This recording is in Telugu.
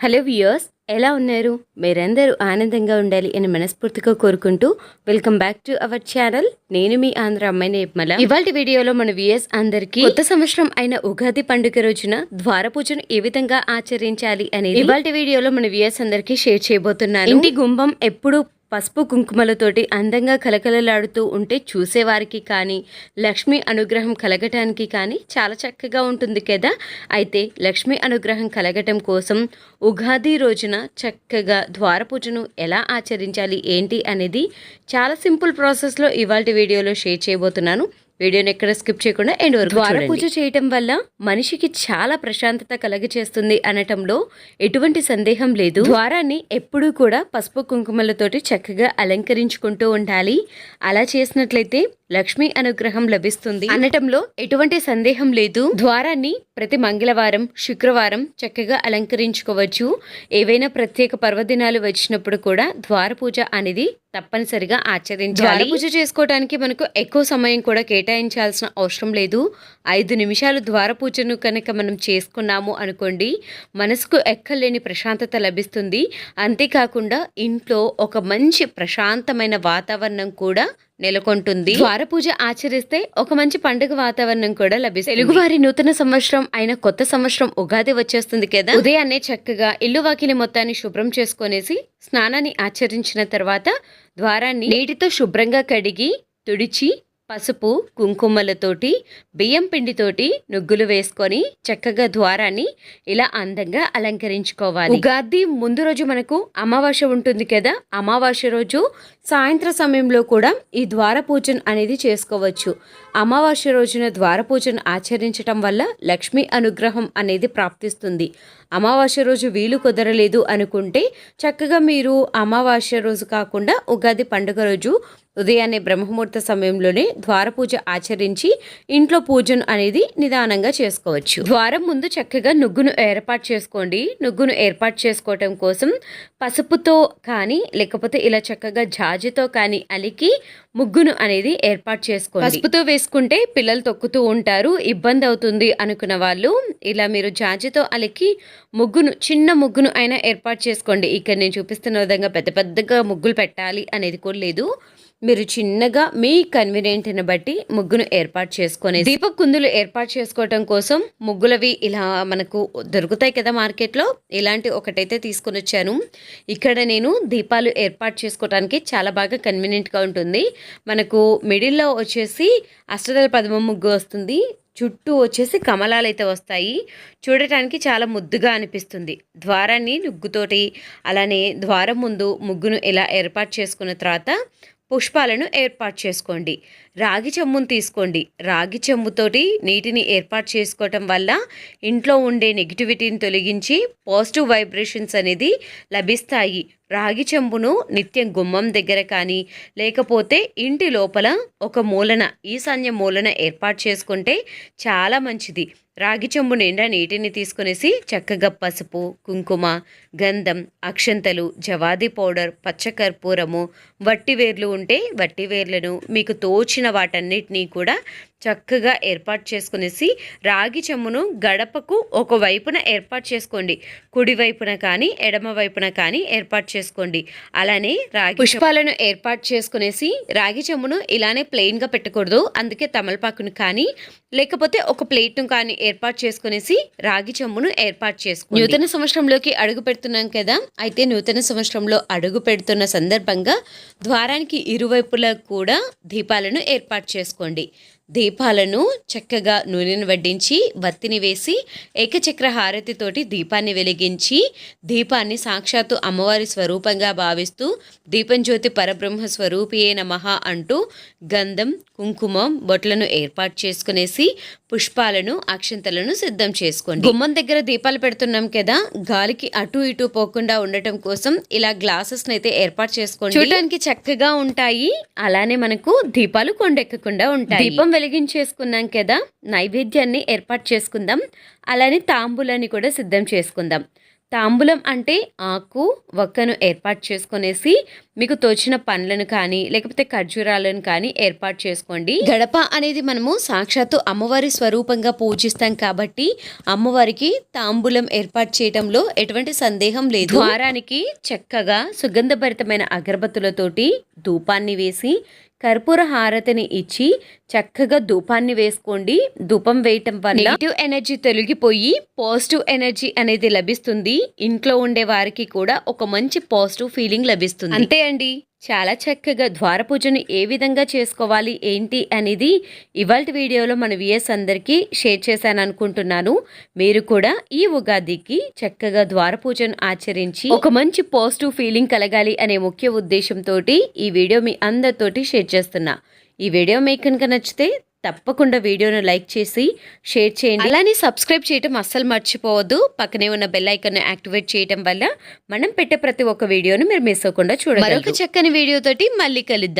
హలో వ్యూయర్స్ ఎలా ఉన్నారు? మీరందరూ ఆనందంగా ఉండాలి అని మనస్ఫూర్తిగా కోరుకుంటూ welcome back to our channel. నేను మీ ఆంధ్ర అమ్మాయి నిర్మల. ఇవాళ వీడియోలో మన వ్యూయర్స్ అందరికీ కొత్త సంవత్సరం అయిన ఉగాది పండుగ రోజున ద్వార పూజను ఏ విధంగా ఆచరించాలి అనేది ఇవాళ వీడియోలో మన వ్యూయర్స్ అందరికీ షేర్ చేయబోతున్నాను. ఇంటి గుంభం ఎప్పుడు పసుపు కుంకుమలతోటి అందంగా కలకలలాడుతూ ఉంటే చూసేవారికి కానీ లక్ష్మి అనుగ్రహం కలగటానికి కానీ చాలా చక్కగా ఉంటుంది కదా. అయితే లక్ష్మీ అనుగ్రహం కలగటం కోసం ఉగాది రోజున చక్కగా ద్వారపూజను ఎలా ఆచరించాలి ఏంటి అనేది చాలా సింపుల్ ప్రాసెస్లో ఇవాళ వీడియోలో షేర్ చేయబోతున్నాను. వీడియోని ఎక్కడ స్కిప్ చేయకుండా ఎండ్ వరకు ద్వార పూజ చేయటం వల్ల మనిషికి చాలా ప్రశాంతత కలగచేస్తుంది అనటంలో ఎటువంటి సందేహం లేదు. ద్వారాన్ని ఎప్పుడూ కూడా పసుపు కుంకుమలతోటి చక్కగా అలంకరించుకుంటూ ఉండాలి. అలా చేసినట్లయితే లక్ష్మీ అనుగ్రహం లభిస్తుంది. అనటంలో ఎటువంటి సందేహం లేదు. ద్వారాన్ని ప్రతి మంగళవారం శుక్రవారం చక్కగా అలంకరించుకోవచ్చు. ఏవైనా ప్రత్యేక పర్వదినాలు వచ్చినప్పుడు కూడా ద్వార పూజ అనేది తప్పనిసరిగా ఆచరించాలి. పూజ చేసుకోవడానికి మనకు ఎక్కువ సమయం కూడా కేటాయించాల్సిన అవసరం లేదు. ఐదు నిమిషాలు ద్వార పూజను కనుక మనం చేసుకున్నాము అనుకోండి మనసుకు ఎక్కలేని ప్రశాంతత లభిస్తుంది. అంతేకాకుండా ఇంట్లో ఒక మంచి ప్రశాంతమైన వాతావరణం కూడా నెలకొంటుంది. ద్వార పూజ ఆచరిస్తే ఒక మంచి పండుగ వాతావరణం కూడా లభిస్తుంది. తెలుగువారి నూతన సంవత్సరం అయిన కొత్త సంవత్సరం ఉగాది వచ్చేస్తుంది కదా? ఉదయాన్నే చక్కగా ఇల్లు వాకిలి మొత్తాన్ని శుభ్రం చేసుకొనేసి స్నానాన్ని ఆచరించిన తర్వాత ద్వారాన్ని నీటితో శుభ్రంగా కడిగి తుడిచి పసుపు కుంకుమలతోటి బియ్యం పిండితోటి నుగ్గులు వేసుకొని చక్కగా ద్వారాన్ని ఇలా అందంగా అలంకరించుకోవాలి. ఉగాది ముందు రోజు మనకు అమావాస్య ఉంటుంది కదా? అమావాస్య రోజు సాయంత్ర సమయంలో కూడా ఈ ద్వారపూజన అనేది చేసుకోవచ్చు. అమావాస్య రోజున ద్వారపూజను ఆచరించటం వల్ల లక్ష్మీ అనుగ్రహం అనేది ప్రాప్తిస్తుంది. అమావాస్య రోజు వీలు కుదరలేదు అనుకుంటే చక్కగా మీరు అమావాస్య రోజు కాకుండా ఉగాది పండుగ రోజు ఉదయాన్నే బ్రహ్మముహూర్త సమయంలోనే ద్వారపూజ ఆచరించి ఇంట్లో పూజను అనేది నిదానంగా చేసుకోవచ్చు. ద్వారం ముందు చక్కగా నుగ్గును ఏర్పాటు చేసుకోండి. నుగ్గును ఏర్పాటు చేసుకోవటం కోసం పసుపుతో కానీ లేకపోతే ఇలా చక్కగా జా జాజితో కానీ అలికి ముగ్గును అనేది ఏర్పాటు చేసుకోండి. పసుపుతో వేసుకుంటే పిల్లలు తొక్కుతూ ఉంటారు ఇబ్బంది అవుతుంది అనుకున్న వాళ్ళు ఇలా మీరు జాజితో అలికి ముగ్గును చిన్న ముగ్గును అయినా ఏర్పాటు చేసుకోండి. ఇక్కడ నేను చూపిస్తున్న విధంగా పెద్ద పెద్దగా ముగ్గులు పెట్టాలి అనేది కూడా లేదు. మీరు చిన్నగా మీ కన్వీనియంట్ని బట్టి ముగ్గును ఏర్పాటు చేసుకొని దీప కుందులు ఏర్పాటు చేసుకోవటం కోసం ముగ్గులవి ఇలా మనకు దొరుకుతాయి కదా మార్కెట్లో. ఇలాంటి ఒకటైతే తీసుకుని వచ్చాను. ఇక్కడ నేను దీపాలు ఏర్పాటు చేసుకోవడానికి చాలా బాగా కన్వీనియంట్గా ఉంటుంది. మనకు మిడిల్లో వచ్చేసి అష్టదల పదమ ముగ్గు వస్తుంది. చుట్టూ వచ్చేసి కమలాలు అయితే వస్తాయి. చూడటానికి చాలా ముద్దుగా అనిపిస్తుంది. ద్వారాన్ని నుగ్గుతోటి అలానే ద్వారం ముందు ముగ్గును ఇలా ఏర్పాటు చేసుకున్న తర్వాత పుష్పాలను ఏర్పాటు చేసుకోండి. రాగి చెమ్మును తీసుకోండి. రాగి చెమ్ముతోటి నీటిని ఏర్పాటు చేసుకోవటం వల్ల ఇంట్లో ఉండే నెగిటివిటీని తొలగించి పాజిటివ్ వైబ్రేషన్స్ అనేది లభిస్తాయి. రాగి చెంబును నిత్యం గుమ్మం దగ్గర కానీ లేకపోతే ఇంటి లోపల ఒక మూలన ఈశాన్య మూలన ఏర్పాటు చేసుకుంటే చాలా మంచిది. రాగి చెంబు నిండా నీటిని తీసుకునేసి చక్కగా పసుపు కుంకుమ గంధం అక్షంతలు జవాది పౌడర్ పచ్చకర్పూరము వట్టివేర్లు ఉంటే వట్టివేర్లను మీకు తోచిన వాటన్నిటినీ కూడా చక్కగా ఏర్పాటు చేసుకునేసి రాగి చెమ్మును గడపకు ఒక వైపున ఏర్పాటు చేసుకోండి. కుడి వైపున కానీ ఎడమ వైపున కానీ ఏర్పాటు చేసుకోండి. అలానే రాగి పుష్పాలను ఏర్పాటు చేసుకునేసి రాగి చెమ్మును ఇలానే ప్లెయిన్గా పెట్టకూడదు. అందుకే తమలపాకును కానీ లేకపోతే ఒక ప్లేట్ను కానీ ఏర్పాటు చేసుకునేసి రాగి చెమ్మును ఏర్పాటు చేసుకోండి. నూతన సంవత్సరంలోకి అడుగు పెడుతున్నాం కదా? అయితే నూతన సంవత్సరంలో అడుగు పెడుతున్న సందర్భంగా ద్వారానికి ఇరువైపులా కూడా దీపాలను ఏర్పాటు చేసుకోండి. దీపాలను చక్కగా నూనెను వడ్డించి బత్తిని వేసి ఏకచక్ర హారతితోటి దీపాన్ని వెలిగించి దీపాన్ని సాక్షాత్తు అమ్మవారి స్వరూపంగా భావిస్తూ దీపం జ్యోతి పరబ్రహ్మ స్వరూపియే నమః అంటూ గంధం కుంకుమం బొట్లను ఏర్పాటు చేసుకునేసి పుష్పాలను అక్షంతలను సిద్ధం చేసుకోండి. గుమ్మం దగ్గర దీపాలు పెడుతున్నాం కదా గాలికి అటు ఇటు పోకుండా ఉండటం కోసం ఇలా గ్లాసెస్ అయితే ఏర్పాటు చేసుకోండి. చూడటానికి చక్కగా ఉంటాయి. అలానే మనకు దీపాలు కొండెక్కకుండా ఉంటాయి. దీపం వెలిగించేసుకున్నాం కదా నైవేద్యాన్ని ఏర్పాటు చేసుకుందాం. అలానే తాంబూలాన్ని కూడా సిద్ధం చేసుకుందాం. తాంబూలం అంటే ఆకు వక్కను ఏర్పాటు చేసుకునేసి మీకు తోచిన పండ్లను కానీ లేకపోతే ఖర్జూరాలను కానీ ఏర్పాటు చేసుకోండి. గడప అనేది మనము సాక్షాత్తు అమ్మవారి స్వరూపంగా పూజిస్తాం కాబట్టి అమ్మవారికి తాంబూలం ఏర్పాటు చేయడంలో ఎటువంటి సందేహం లేదు. ద్వారానికి చక్కగా సుగంధభరితమైన అగరబత్తులతోటి ధూపాన్ని వేసి కర్పూర హారతిని ఇచ్చి చక్కగా ధూపాన్ని వేసుకోండి. ధూపం వేయటం వల్ల నెగిటివ్ ఎనర్జీ తొలగిపోయి పాజిటివ్ ఎనర్జీ అనేది లభిస్తుంది. ఇంట్లో ఉండే వారికి కూడా ఒక మంచి పాజిటివ్ ఫీలింగ్ లభిస్తుంది. అంతే అండి. చాలా చక్కగా ద్వారపూజను ఏ విధంగా చేసుకోవాలి ఏంటి అనేది ఇవాళ వీడియోలో మన విఎస్ అందరికీ షేర్ చేశాను అనుకుంటున్నాను. మీరు కూడా ఈ ఉగాదికి చక్కగా ద్వారపూజను ఆచరించి ఒక మంచి పాజిటివ్ ఫీలింగ్ కలగాలి అనే ముఖ్య ఉద్దేశంతో ఈ వీడియో మీ అందరితోటి షేర్ చేస్తున్నా. ఈ వీడియో మీకు కనుక నచ్చితే తప్పకుండా వీడియోను లైక్ చేసి షేర్ చేయండి. అలానే సబ్స్క్రైబ్ చేయటం అస్సలు మర్చిపోవద్దు. పక్కనే ఉన్న బెల్ ఐకాన్ యాక్టివేట్ చేయటం వల్ల మనం పెట్టే ప్రతి ఒక్క వీడియోను మీరు మిస్ అవ్వకుండా చూడండి మరొక చక్కని వీడియోతోటి మళ్ళీ కలుద్దాం.